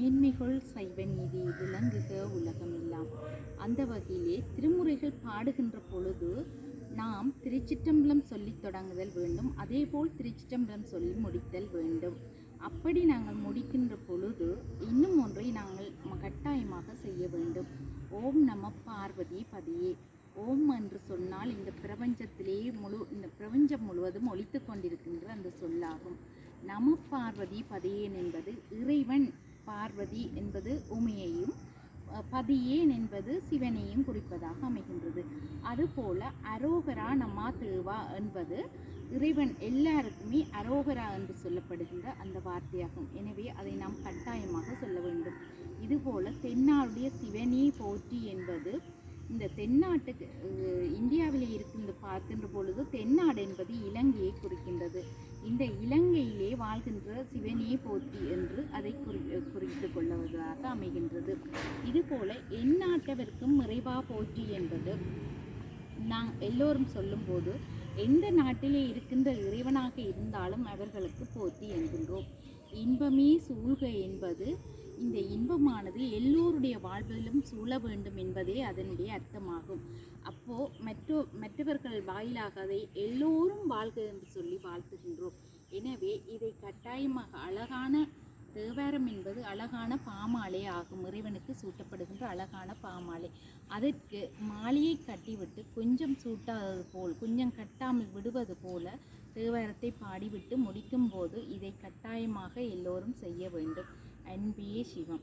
மேன்மைகள் சைவ நீதி விளங்குக உலகமெல்லாம். அந்த வகையிலே திருமுறைகள் பாடுகின்ற பொழுது நாம் திருச்சிற்றம்பலம் சொல்லித் தொடங்குதல் வேண்டும். அதேபோல் திருச்சிற்றம்பலம் சொல்லி முடித்தல் வேண்டும். அப்படி நாங்கள் முடிக்கின்ற பொழுது இன்னும் ஒன்றை நாங்கள் கட்டாயமாக செய்ய வேண்டும். ஓம் நம பார்வதி பதியே. ஓம் என்று சொன்னால் இந்த பிரபஞ்சத்திலே முழு இந்த பிரபஞ்சம் முழுவதும் ஒழித்து கொண்டிருக்கின்ற அந்த சொல்லாகும். நம பார்வதி பதியேன் என்பது இறைவன் பார்வதி என்பது உமையையும் பதியேன் என்பது சிவனையும் குறிப்பதாக அமைகின்றது. அதுபோல அரோகரா நம்மா தேவா என்பது இறைவன் எல்லாருக்குமே அரோகரா என்று சொல்லப்படுகின்ற அந்த வார்த்தையாகும். எனவே அதை நாம் கட்டாயமாக சொல்ல வேண்டும். இதுபோல தென்னாளுடைய சிவனே போற்றி என்பது இந்த தென்னாட்டுக்கு இந்தியாவில் இருக்கின்ற பார்க்கின்ற பொழுது தென்னாடு என்பது இலங்கையை குறிக்கின்றது. இந்த இலங்கையிலே வாழ்கின்ற சிவனே போற்றி என்று அதை குறி கொள்வதாக அமைகின்றது. இதுபோல எந்நாட்டவர்க்கும் இறைவா போற்றி என்பது நாம் எல்லோரும் சொல்லும்போது எந்த நாட்டிலே இருக்கின்ற இறைவனாக இருந்தாலும் அவர்களுக்கு போற்றி என்கின்றோம். இன்பமே சூழ்க என்பது இந்த இன்பமானது எல்லோருடைய வாழ்விலும் சூழ வேண்டும் என்பதே அதனுடைய அர்த்தமாகும். அப்போ மற்றோ மற்றவர்கள் வாயிலாக அதை எல்லோரும் வாழ்க என்று சொல்லி வாழ்த்துகின்றோம். எனவே இதை கட்டாயமாக அழகான தேவாரம் என்பது அழகான பாமாலை ஆகும். இறைவனுக்கு சூட்டப்படுகின்ற அழகான பாமாலை. அதற்கு மாலையை கட்டிவிட்டு கொஞ்சம் சூட்டாதது போல் கொஞ்சம் கட்டாமல் விடுவது போல தேவாரத்தை பாடிவிட்டு முடிக்கும் போது இதை கட்டாயமாக எல்லோரும் செய்ய வேண்டும். அன்பே சிவம்.